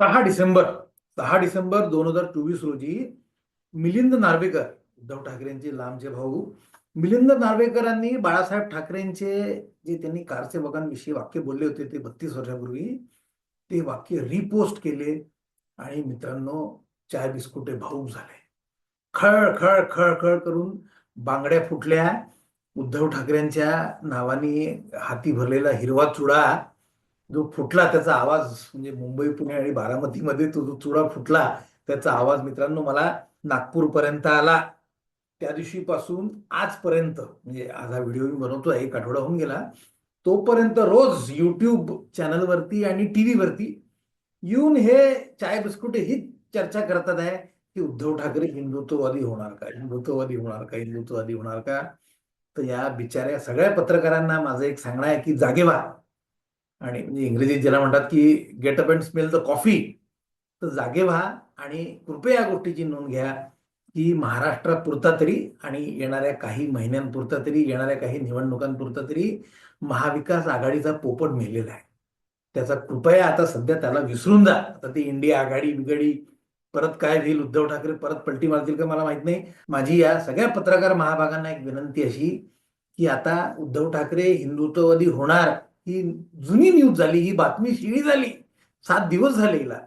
सहा डिसेंबर सहा डिसेंबर दोन हजार चोवीस रोजी मिलिंद नार्वेकर उद्धव ठाकरेंचे लांबचे भाऊ मिलिंद नार्वेकरांनी बाळासाहेब ठाकरेंचे जे त्यांनी कारसेवकांविषयी वाक्य बोलले होते ते बत्तीस वर्षापूर्वी ते वाक्य रिपोस्ट केले आणि मित्रांनो चाय बिस्कुटे भाऊक झाले. खळ खळ खळ खळ करून बांगड्या फुटल्या. उद्धव ठाकरेंच्या नावाने हाती भरलेला हिरवा चुडा जो फुटला त्याचा आवाज म्हणजे मुंबई पुणे आणि बारामतीमध्ये तो जो चुडा फुटला त्याचा आवाज मित्रांनो मला नागपूरपर्यंत आला. त्या दिवशीपासून आजपर्यंत म्हणजे आज हा व्हिडिओ मी बनवतो एक आठवडा होऊन गेला. तोपर्यंत रोज युट्यूब चॅनलवरती आणि टी व्हीवरती येऊन हे चाय बिस्कुट ही चर्चा करतात आहे की उद्धव ठाकरे हिंदुत्ववादी होणार का? हिंदुत्ववादी होणार का? हिंदुत्ववादी होणार का? तर या बिचाऱ्या सगळ्या पत्रकारांना माझं एक सांगणं आहे की जागे व्हा. आणि म्हणजे इंग्रजीत ज्याला म्हणतात की get up and smell the coffee तर जागे व्हा आणि कृपया या गोष्टीची नोंद घ्या की महाराष्ट्रापुरता तरी आणि येणाऱ्या काही महिन्यांपुरता तरी येणाऱ्या काही निवडणुकांपुरता तरी महाविकास आघाडीचा पोपट मेलेला आहे. त्याचा कृपया आता सध्या त्याला विसरून जा. आता ती इंडिया आघाडी बिघाडी परत काय होईल उद्धव ठाकरे परत पलटी मारतील का मला माहीत नाही. माझी या सगळ्या पत्रकार महाभागांना एक विनंती अशी की आता उद्धव ठाकरे हिंदुत्ववादी होणार ही जुनी न्यूज झाली ही बातमी शिळी झाली सात दिवस झाले हिला.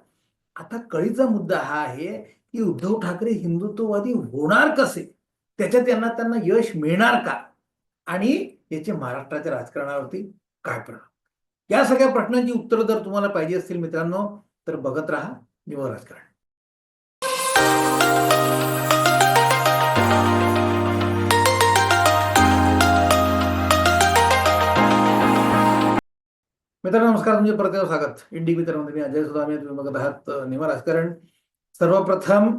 आता कळीचा मुद्दा हा आहे की उद्धव ठाकरे हिंदुत्ववादी होणार कसे? त्याच्यात त्यांना त्यांना यश मिळणार का? आणि याचे महाराष्ट्राच्या राजकारणावरती काय परिणाम? या सगळ्या प्रश्नांची उत्तरं जर तुम्हाला पाहिजे असतील मित्रांनो तर बघत राहा निव राजकारण. मित्रांनो नमस्कार तुमचे परत स्वागत. इंडी मित्रांमध्ये मी अजय सुद्धा तुम्ही बघत आहात अ, निवा राजकारण. सर्वप्रथम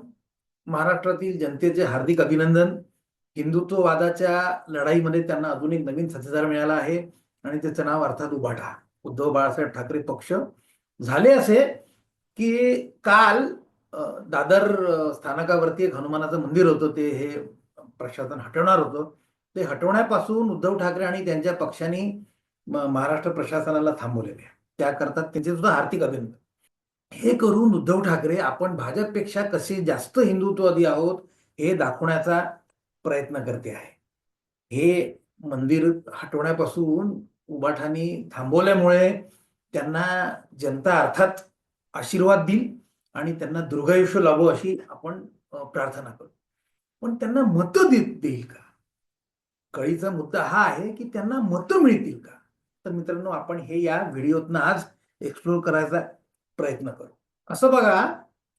महाराष्ट्रातील जनतेचे हार्दिक अभिनंदन. हिंदुत्ववादाच्या लढाईमध्ये त्यांना अजून एक नवीन साथीदार मिळाला आहे आणि त्याचं नाव अर्थात उभाठा. उद्धव बाळासाहेब ठाकरे पक्ष. झाले असे की काल दादर स्थानकावरती एक हनुमानाचं मंदिर होतं. ते हे प्रशासन हटवणार होतं. ते हटवण्यापासून उद्धव ठाकरे आणि त्यांच्या पक्षांनी महाराष्ट्र प्रशासनाला थांबवलेले आहे त्याकरता त्यांचे सुद्धा आर्थिक अभिनंदन. हे करून उद्धव ठाकरे आपण भाजपपेक्षा कसे जास्त हिंदुत्ववादी आहोत हे दाखवण्याचा प्रयत्न करते आहे. हे मंदिर हटवण्यापासून उबाठानी थांबवल्यामुळे त्यांना जनता अर्थात आशीर्वाद देईल आणि त्यांना दीर्घायुष्य लाभो अशी आपण प्रार्थना करू. पण त्यांना मतं देईल का? कळीचा मुद्दा हा आहे की त्यांना मतं मिळतील का? तर मित्रांनो आपण हे या व्हिडिओतनं आज एक्सप्लोर करायचा प्रयत्न करू. असं बघा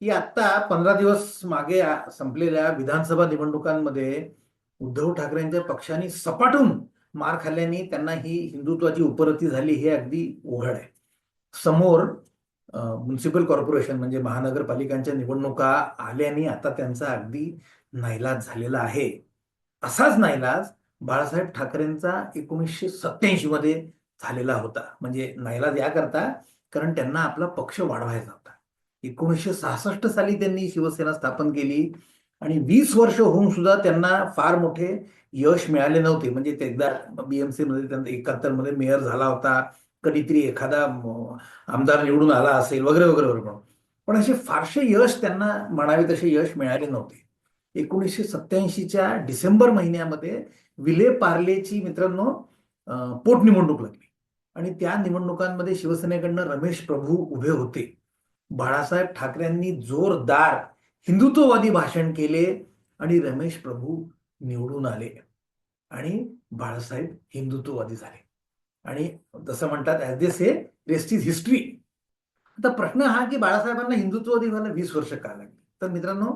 की आता पंधरा दिवस मागे संपलेल्या विधानसभा निवडणुकांमध्ये उद्धव ठाकरेंच्या पक्षाने सपाटून मार खाल्ल्याने त्यांना ही हिंदुत्वाची उपरती झाली हे अगदी उघड आहे. समोर म्युन्सिपल कॉर्पोरेशन म्हणजे महानगरपालिकांच्या निवडणुका आल्याने आता त्यांचा अगदी नाईलाज झालेला आहे. असाच नाईलाज बाळासाहेब ठाकरेंचा एकोणीसशे सत्याऐंशी मध्ये झालेला होता. म्हणजे नाईलाज याकरता कारण त्यांना आपला पक्ष वाढवायचा होता. एकोणीसशे सहासष्ट साली त्यांनी शिवसेना स्थापन केली आणि वीस वर्ष होऊन सुद्धा त्यांना फार मोठे यश मिळाले नव्हते. म्हणजे ते एकदा बीएमसी मध्ये त्यांना एकाहत्तरमध्ये मेयर झाला होता. कधीतरी एखादा आमदार निवडून आला असेल वगैरे वगैरे वगैरे म्हणून. पण असे फारसे यश त्यांना म्हणावे तसे यश मिळाले नव्हते. एकोणीसशे सत्याऐंशीच्या डिसेंबर महिन्यामध्ये विले पार्लेची मित्रांनो पोटनिवडणूक लागली. आणि त्या निवडणुकांमध्ये शिवसेनेकडनं रमेश प्रभू उभे होते. बाळासाहेब ठाकरेंनी जोरदार हिंदुत्ववादी भाषण केले आणि रमेश प्रभू निवडून आले. आणि बाळासाहेब हिंदुत्ववादी झाले. आणि जसं म्हणतात ॲज दिस हे रेस्ट इज हिस्ट्री आता प्रश्न हा की बाळासाहेबांना हिंदुत्ववादी व्हायला वीस वर्ष का लागली? तर मित्रांनो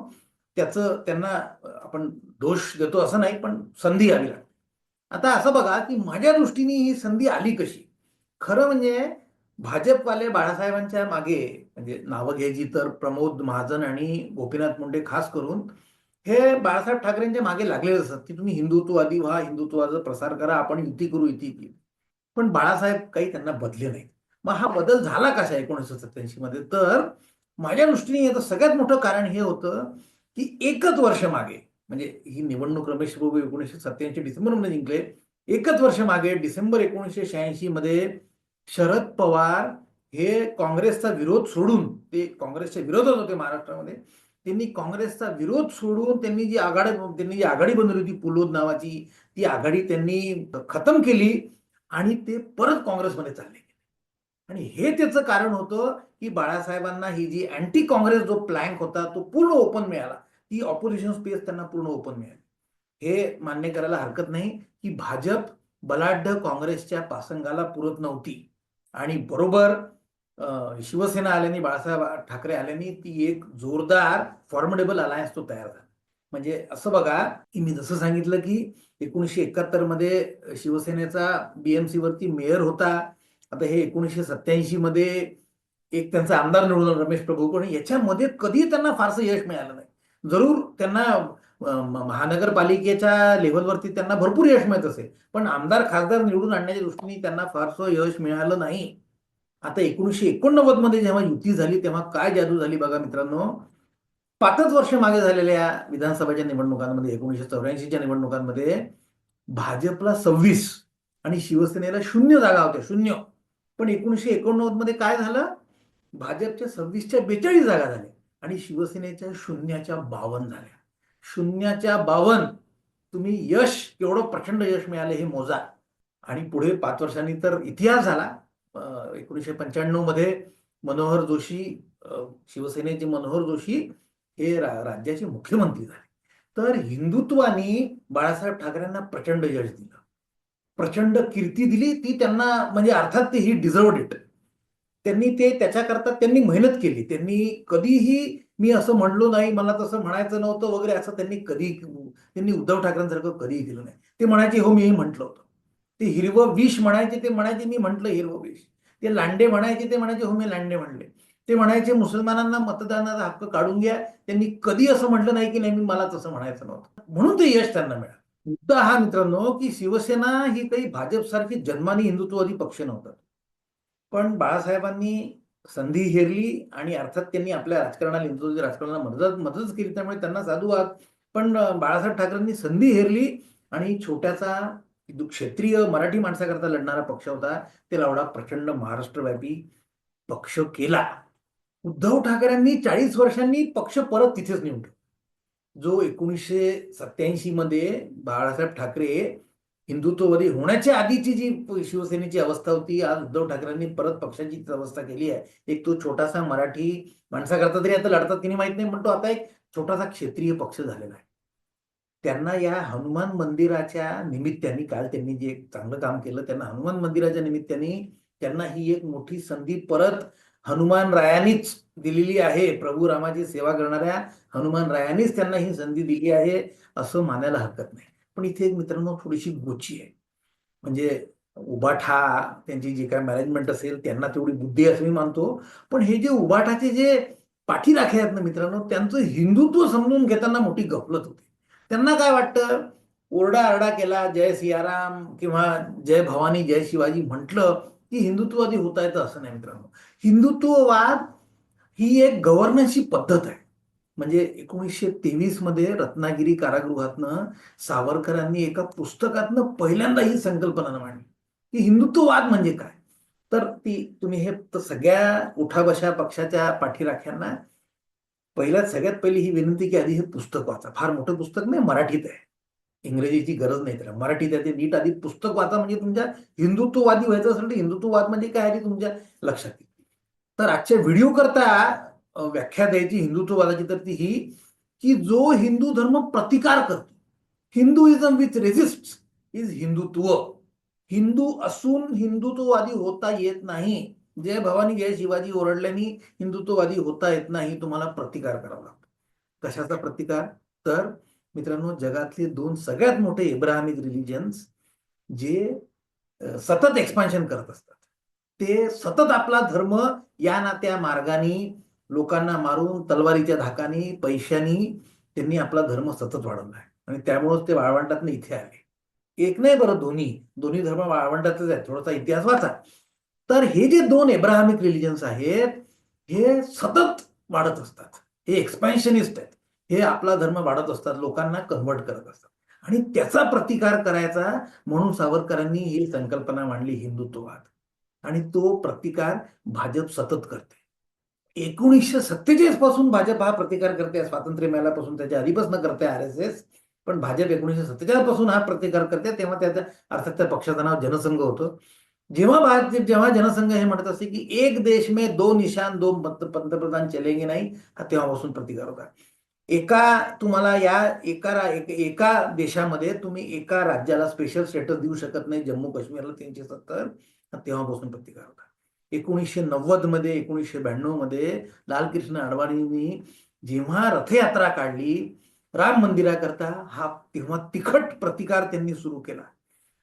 त्याचं त्यांना आपण दोष देतो असं नाही पण संधी आली लागते. आता असं बघा की माझ्या दृष्टीने ही संधी आली कशी? खरं म्हणजे भाजपवाले बाळासाहेबांच्या मागे म्हणजे नावं घ्यायची तर प्रमोद महाजन आणि गोपीनाथ मुंडे खास करून हे बाळासाहेब ठाकरेंच्या मागे लागलेले असतात की तुम्ही हिंदुत्ववादी व्हा हिंदुत्वाचा प्रसार करा आपण युती करू युती पण बाळासाहेब काही त्यांना बदले नाहीत. मग हा बदल झाला कसा एकोणीसशे सत्याऐंशी मध्ये तर माझ्या दृष्टीने याचं सगळ्यात मोठं कारण हे होतं की एकच वर्ष मागे म्हणजे ही निवडणूक रमेश प्रभू एकोणीसशे सत्याऐंशी डिसेंबरमध्ये जिंकले एकच वर्ष मागे डिसेंबर एकोणीसशे शहाऐंशी मध्ये शरद पवार हे काँग्रेसचा विरोध सोडून ते काँग्रेसच्या विरोधात होते महाराष्ट्रामध्ये त्यांनी काँग्रेसचा विरोध सोडून त्यांनी जी आघाडी त्यांनी जी आघाडी बनवली होती पुलोद नावाची ती आघाडी त्यांनी खतम केली आणि ते परत काँग्रेसमध्ये चालले गेले. आणि हे त्याचं कारण होतं की बाळासाहेबांना ही जी अँटी काँग्रेस जो प्लॅंक होता तो पूर्ण ओपन मिळाला. ती ऑपोजिशन स्पेस त्यांना पूर्ण ओपन मिळाली. हे मान्य करायला हरकत नाही की भाजप बलाढ्य काँग्रेसच्या पासंगाला पुरत नव्हती. आणि बरोबर शिवसेना आल्याने बाळासाहेब ठाकरे आल्याने ती एक जोरदार फॉर्मडेबल अलायन्स तो तयार झाला. म्हणजे असं बघा की मी जसं सांगितलं की एकोणीसशे एकाहत्तरमध्ये शिवसेनेचा बीएमसी वरती मेयर होता. आता हे एकोणीसशे सत्याऐंशी मध्ये एक त्यांचा आमदार निवडून रमेश प्रभू. पण याच्यामध्ये कधी त्यांना फारसं यश मिळालं नाही. जरूर त्यांना महानगरपालिकेच्या लेव्हलवरती त्यांना भरपूर यश मिळत असेल. पण आमदार खासदार निवडून आणण्याच्या दृष्टीने त्यांना फारसं यश मिळालं नाही. आता एकोणीसशे एकोणनव्वदमध्ये जेव्हा युती झाली तेव्हा काय जादू झाली बघा मित्रांनो? पाचच वर्ष मागे झालेल्या विधानसभेच्या निवडणुकांमध्ये एकोणीसशे चौऱ्याऐंशीच्या निवडणुकांमध्ये भाजपला सव्वीस आणि शिवसेनेला शून्य जागा होत्या शून्य. पण एकोणीसशे एकोणनव्वदमध्ये काय झालं? भाजपच्या सव्वीसच्या बेचाळीस जागा झाल्या आणि शिवसेनेच्या शून्याच्या बावन्न झाल्या. शून्याच्या बावन तुम्ही यश केवढं प्रचंड यश मिळाले हे मोजा. आणि पुढे पाच वर्षांनी तर इतिहास झाला. एकोणीसशे पंच्याण्णवमध्ये मनोहर जोशी शिवसेनेचे मनोहर जोशी हे रा- राज्याचे मुख्यमंत्री झाले. तर हिंदुत्वानी बाळासाहेब ठाकरेंना प्रचंड यश दिलं. प्रचंड कीर्ती दिली. ती त्यांना म्हणजे अर्थात ते ही डिझर्वड इट त्यांनी ते त्याच्याकरता त्यांनी मेहनत केली. त्यांनी कधीही मी असं म्हणलो नाही मला तसं म्हणायचं नव्हतं वगैरे असं त्यांनी कधी त्यांनी उद्धव ठाकरेंसारखं कधीही केलं नाही. ते म्हणायचे हो मी म्हटलं होतं. ते हिरवं विष म्हणायचे ते म्हणायचे मी म्हटलं हिरवं विष. ते लांडे म्हणायचे ते म्हणायचे हो मी लांडे म्हणले. ते म्हणायचे मुसलमानांना मतदानाचा हक्क काढून घ्या. त्यांनी कधी असं म्हटलं नाही की नाही मी मला तसं म्हणायचं नव्हतं. म्हणून ते यश त्यांना मिळालं. मुद्दा हा मित्रांनो की शिवसेना ही काही भाजपसारखी जन्मानी हिंदुत्ववादी पक्ष नव्हता. पण बाळासाहेबांनी संधी हेरली आणि अर्थात त्यांनी आपल्या राजकारणाला हिंदुत्वादी राजकारणाला मदत मदतच केली. त्यामुळे त्यांना साधू आहात. पण बाळासाहेब ठाकरेंनी संधी हेरली आणि छोट्याचा क्षेत्रीय मराठी माणसाकरता लढणारा पक्ष होता ते एवढा प्रचंड महाराष्ट्रव्यापी पक्ष केला. उद्धव ठाकरेंनी चाळीस वर्षांनी पक्ष परत तिथेच नेऊन ठेवला. जो एकोणीसशे सत्याऐंशी मध्ये बाळासाहेब ठाकरे हिंदुत्ववादी होण्याच्या आधीची जी शिवसेनेची अवस्था होती आज उद्धव ठाकरेंनी परत पक्षाची अवस्था केली आहे. एक तो छोटासा मराठी माणसाकरता तरी आता लढतात की नाही माहीत नाही पण तो आता एक छोटासा क्षेत्रीय पक्ष झालेला आहे. त्यांना या हनुमान मंदिराच्या निमित्ताने काल त्यांनी जे चांगलं काम केलं त्यांना हनुमान मंदिराच्या निमित्ताने त्यांना ही एक मोठी संधी परत हनुमान रायानीच दिलेली आहे. प्रभू रामाची सेवा करणाऱ्या हनुमान रायांनीच त्यांना ही संधी दिली आहे असं मानायला हरकत नाही. पण इथे एक मित्रांनो थोडीशी गोची आहे. म्हणजे उबाठा त्यांची जी काय मॅनेजमेंट असेल त्यांना तेवढी बुद्धी असं मी मानतो. पण हे जे उबाठाचे जे पाठीराखे आहेत ना मित्रांनो त्यांचं हिंदुत्व समजून घेताना मोठी गफलत होती. त्यांना काय वाटतं? ओरडा आरडा केला जय सियाराम किंवा जय भवानी जय शिवाजी म्हटलं की हिंदुत्ववादी होता येतं असं नाही मित्रांनो. हिंदुत्ववाद ही एक गव्हर्नन्सची पद्धत आहे. म्हणजे एकोणीसशे तेवीसमध्ये रत्नागिरी कारागृहातनं सावरकरांनी एका पुस्तकातनं पहिल्यांदा ही संकल्पना मांडली की हिंदुत्ववाद म्हणजे काय? तर ती तुम्ही हे सगळ्या उठाबशा पक्षाच्या पाठीराख्यांना पहिल्यात सगळ्यात पहिली ही विनंती की आधी हे पुस्तक वाचा. फार मोठं पुस्तक नाही मराठीत आहे. इंग्रजीची गरज नाही त्याला. मराठीत आहे ते नीट आधी पुस्तक वाचा म्हणजे तुमच्या हिंदुत्ववादी व्हायचं असेल तर हिंदुत्ववाद म्हणजे काय आधी तुमच्या लक्षात येईल. तर आजच्या व्हिडिओ करता व्याख्या द्यायची हिंदुत्ववादाची तर ती ही की जो हिंदू धर्म प्रतिकार करतो Hinduism with resist is Hindutva. Hindu असून हिंदुत्ववादी होता येत नाही. जय भवानी जय शिवाजी ओरडल्याने हिंदुत्ववादी होता येत नाही तुम्हाला प्रतिकार करावा लागतो. कशाचा प्रतिकार? तर मित्रांनो जगातले दोन सगळ्यात मोठे इब्राहिमिक रिलिजन्स जे सतत एक्सपान्शन करत असतात. ते सतत आपला धर्म या ना त्या मार्गाने लोकांना मारून तलवारीच्या धाकाने पैशानी त्यांनी आपला धर्म सतत वाढवला आहे. आणि त्यामुळेच ते वाळवंटातनं इथे आले. एक नाही बरं दोन्ही. दोन्ही धर्म वाळवंटातच आहेत. थोडासा इतिहास वाचा. तर हे जे दोन एब्राहमिक रिलिजन्स आहेत हे सतत वाढत असतात. हे एक्सपॅन्शनिस्ट आहेत. हे आपला धर्म वाढत असतात. लोकांना कन्वर्ट करत असतात. आणि त्याचा प्रतिकार करायचा म्हणून सावरकरांनी ही संकल्पना मांडली हिंदुत्ववाद. आणि तो प्रतिकार भाजप सतत करते. एकोणीसशे सत्तेचाळीसपासून भाजप हा प्रतिकार करते स्वातंत्र्य मिळाल्यापासून त्याच्या आधीपासून करते आर एस एस पण भाजप एकोणीसशे सत्तेचाळीसपासून हा प्रतिकार करते तेव्हा त्याच्या अर्थात त्या पक्षाचं नाव जनसंघ होतं. जेव्हा भाजप जेव्हा जनसंघ हे म्हणत असते की एक देश में दो निशान दोन पंत- पंतप्रधान चलेंगे नाही हा तेव्हापासून प्रतिकार होता. एका तुम्हाला या एका रा- एक- एका देशामध्ये तुम्ही एका राज्याला स्पेशल स्टेटस देऊ शकत नाही जम्मू काश्मीरला तीनशे सत्तर हा तेव्हापासून प्रतिकार होता. एकोणीसशे नव्वदमध्ये एकोणीसशे ब्याण्णवमध्ये लालकृष्ण अडवाणींनी जेव्हा रथयात्रा काढली राम मंदिराकरता हा तेव्हा तिखट प्रतिकार त्यांनी सुरू केला.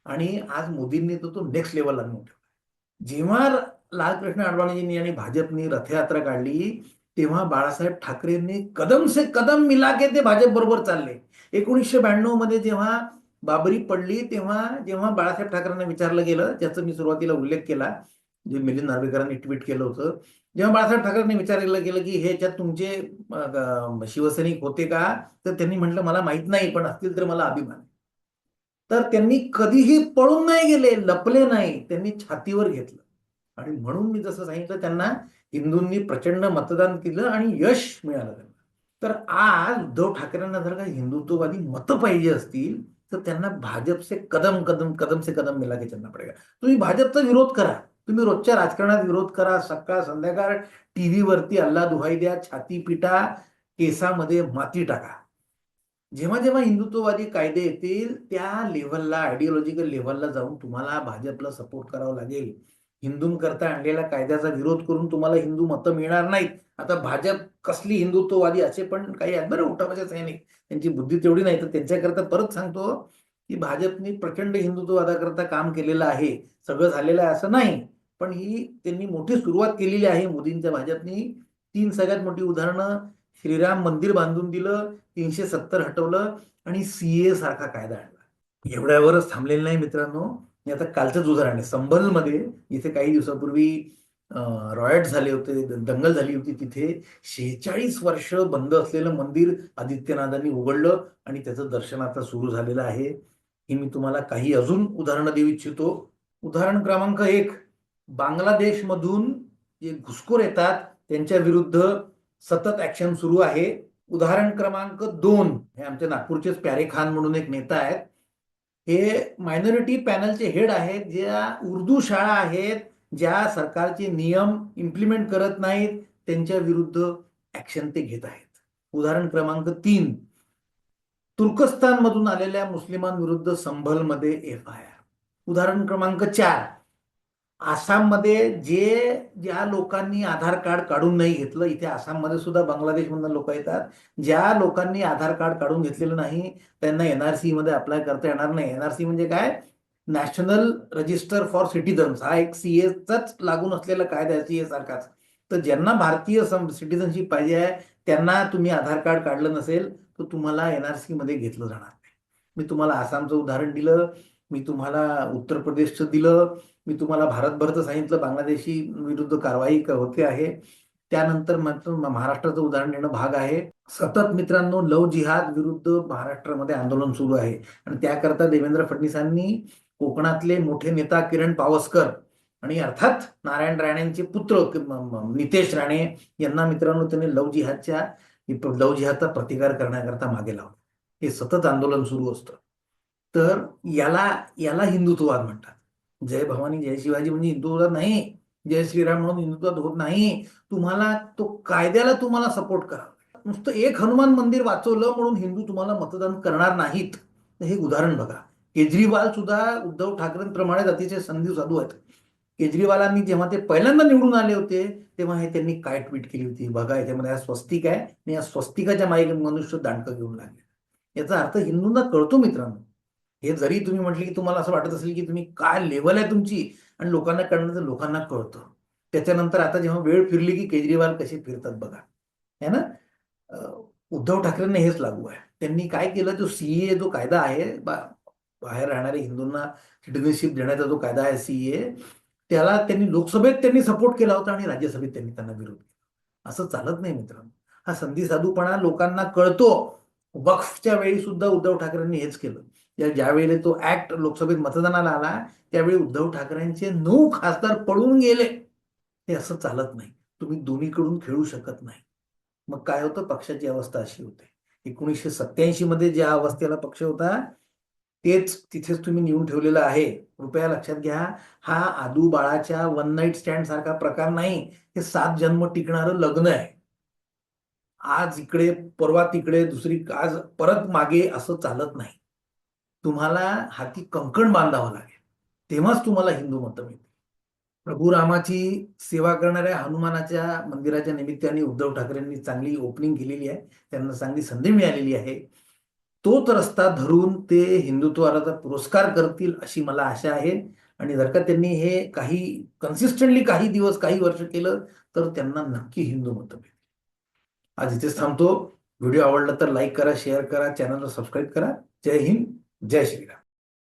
आणि आज मोदींनी तो तो नेक्स्ट लेवलला नेऊन ठेवला. जेव्हा लालकृष्ण अडवाणीजींनी आणि भाजपनी रथयात्रा काढली तेव्हा बाळासाहेब ठाकरेंनी कदम से कदम मिला के ते भाजप बरोबर चालले. एकोणीसशे ब्याण्णवमध्ये जेव्हा बाबरी पडली तेव्हा जेव्हा बाळासाहेब ठाकरेंना विचारलं गेलं ज्याचं मी सुरुवातीला उल्लेख केला जे मिलिंद नार्वेकरांनी ट्विट केलं होतं. जेव्हा बाळासाहेब ठाकरेंनी विचारलं गेलं की ह्याच्यात तुमचे शिवसैनिक होते का? तर त्यांनी म्हटलं मला माहीत नाही पण असतील तर मला अभिमान आहे. तर त्यांनी कधीही पळून नाही गेले लपले नाही त्यांनी छातीवर घेतलं. आणि म्हणून मी जसं सांगितलं त्यांना हिंदूंनी प्रचंड मतदान केलं आणि यश मिळालं त्यांना. तर आज उद्धव ठाकरेंना जर का हिंदुत्ववादी मतं पाहिजे असतील तर त्यांना भाजपचे कदम कदम कदम से कदम मिला के चलना पडेगा तुम्ही भाजपचा विरोध करा. तुम्ही रोजच्या राजकारणात विरोध करा सकाळ संध्याकाळ टीव्हीवरती अल्ला दुहाई द्या छाती पिटा केसामध्ये माती टाका. जेव्हा जेव्हा हिंदुत्ववादी कायदे येतील त्या लेव्हलला आयडिओलॉजिकल लेव्हलला जाऊन तुम्हाला भाजपला सपोर्ट करावा लागेल. हिंदूंकरता आणलेल्या कायद्याचा विरोध करून तुम्हाला हिंदू मतं मिळणार नाहीत. आता भाजप कसली हिंदुत्ववादी असे पण काही आहेत बरं उठावाचे सैनिक. त्यांची बुद्धी तेवढी नाही तर त्यांच्याकरता परत सांगतो की भाजपने प्रचंड हिंदुत्ववादाकरता काम केलेलं आहे सगळं झालेलं आहे असं नाही. पण ही त्यांनी मोठी सुरुवात केलेली आहे मोदींच्या भाजपनी. तीन सगळ्यात मोठी उदाहरणं श्रीराम मंदिर बांधून दिलं तीनशे सत्तर हटवलं आणि सीए सारखा कायदा आणला. एवढ्यावरच थांबलेलं नाही मित्रांनो. मी आता कालचंच उदाहरण आहे. संभलमध्ये इथे काही दिवसापूर्वी रॉयट झाले होते दंगल झाली होती तिथे. शेहेचाळीस वर्ष बंद असलेलं मंदिर आदित्यनाथांनी उघडलं आणि त्याचं दर्शन आता सुरू झालेलं आहे. ही मी तुम्हाला काही अजून उदाहरणं देऊ इच्छितो. उदाहरण क्रमांक एक बांगलादेशमधून जे घुसखोर येतात त्यांच्या विरुद्ध सतत ऍक्शन सुरू आहे. उदाहरण क्रमांक दोन हे आमच्या नागपूरचेच प्यारे खान म्हणून एक नेता आहेत. हे मायनॉरिटी पॅनलचे हेड आहेत ज्या उर्दू शाळा आहेत ज्या सरकारचे नियम इम्प्लिमेंट करत नाहीत त्यांच्या विरुद्ध ऍक्शन ते घेत आहेत. उदाहरण क्रमांक तीन तुर्कस्तानमधून आलेल्या मुस्लिमांविरुद्ध संभलमध्ये एफ आय आर उदाहरण क्रमांक चार. आसाममध्ये जे ज्या लोकांनी आधार कार्ड काढून नाही घेतलं इथे आसाममध्ये सुद्धा बांगलादेशमधून लोक येतात. ज्या लोकांनी आधार कार्ड काढून घेतलेलं नाही त्यांना एनआरसी मध्ये अप्लाय करता येणार नाही. एनआरसी म्हणजे काय? नॅशनल रजिस्टर फॉर सिटीजन्स हा एक सी एचाच लागून असलेला कायदा आहे ए सारखाच. तर ज्यांना भारतीय सिटीजनशिप पाहिजे आहे त्यांना तुम्ही आधार कार्ड काढलं नसेल तो तुम्हाला एनआरसी मध्ये घेतलं जाणार नाही. मी तुम्हाला आसामचं उदाहरण दिलं मी तुम्हाला उत्तर प्रदेशचं दिलं मी तुम्हाला भारतभरचं सांगितलं बांगलादेशी विरुद्ध कारवाई होते आहे. त्यानंतर महाराष्ट्राचं उदाहरण देणं भाग आहे. सतत मित्रांनो लव जिहाद विरुद्ध महाराष्ट्रामध्ये आंदोलन सुरू आहे. आणि त्याकरता देवेंद्र फडणवीसांनी कोकणातले मोठे नेता किरण पावसकर आणि अर्थात नारायण राणेंचे पुत्र नितेश राणे यांना मित्रांनो त्यांनी लव जिहादच्या लव जिहादचा प्रतिकार करण्याकरता मागे लावणं. हे सतत आंदोलन सुरू असतं. तर याला याला हिंदुत्ववाद म्हणतात. जय भवानी जय शिवाजी म्हणजे हिंदुत्ववाद नाही. जय श्रीराम म्हणून हिंदुत्वात होत नाही. तुम्हाला तो कायद्याला तुम्हाला सपोर्ट करा. नुसतं एक हनुमान मंदिर वाचवलं म्हणून हिंदू तुम्हाला मतदान करणार नाहीत. हे उदाहरण बघा. केजरीवाल सुद्धा उद्धव ठाकरेंप्रमाणे अतिशय संधी साधू आहेत. केजरीवालांनी जेव्हा ते पहिल्यांदा निवडून आले होते तेव्हा हे त्यांनी काय ट्विट केली होती? बघा याच्यामध्ये हा स्वस्तिक आहे आणि या स्वस्तिकाच्या मागे मनुष्य दांडकं घेऊन लागले. याचा अर्थ हिंदूंना कळतो मित्रांनो. हे जरी तुम्ही म्हटले की तुम्हाला असं वाटत असेल की तुम्ही काय लेवल आहे तुमची आणि लोकांना कळणार तर लोकांना कळतं. त्याच्यानंतर आता जेव्हा वेळ फिरली की केजरीवाल कसे फिरतात बघा. है ना? उद्धव ठाकरेंना हेच लागू आहे. त्यांनी काय केलं? जो सीए जो कायदा आहे बाहेर राहणाऱ्या हिंदूंना सिटिझनशिप देण्याचा जो कायदा आहे सीए त्याला त्यांनी लोकसभेत त्यांनी सपोर्ट केला होता आणि राज्यसभेत त्यांनी त्यांना विरोध केला. असं चालत नाही मित्रांनो. हा संधी साधूपणा लोकांना कळतो. वक्फच्या वेळी सुद्धा उद्धव ठाकरेंनी हेच केलं. या ज्यावेळेला तो ऍक्ट लोकसभेत मतदानाला आला त्यावेळी उद्धव ठाकरेंचे नऊ खासदार पळून गेले. हे असं चालत नाही. तुम्ही दोन्हीकडून खेळू शकत नाही. मग काय होतं? पक्षाची अवस्था अशी होते. एकोणीसशे सत्याऐंशी मध्ये ज्या अवस्थेला पक्ष होता तेच तिथेच तुम्ही नेऊन ठेवलेलं आहे. कृपया लक्षात घ्या हा आदू बाळाच्या वन नाईट स्टँड सारखा प्रकार नाही. हे सात जन्म टिकणारं लग्न आहे. आज इकडे परवा तिकडे दुसरी आज परत मागे असं चालत नाही. तुम्हाला हाती कंकण बांधावं लागेल. तेव्हाच तुम्हाला हिंदू मतं मिळतील. प्रभू रामाची सेवा करणाऱ्या हनुमानाच्या मंदिराच्या निमित्ताने उद्धव ठाकरेंनी चांगली ओपनिंग केलेली आहे. त्यांना चांगली संधी मिळालेली आहे. तोच रस्ता धरून ते हिंदुत्वाला पुरस्कार करतील अशी मला आशा आहे. आणि जर का त्यांनी हे काही कन्सिस्टंटली काही दिवस काही वर्ष केलं तर त्यांना नक्की हिंदू मतं मिळतील. आज इथेच थांबतो. व्हिडिओ आवडला तर लाईक करा शेअर करा चॅनलला सबस्क्राईब करा. जय हिंद जय श्रीराम.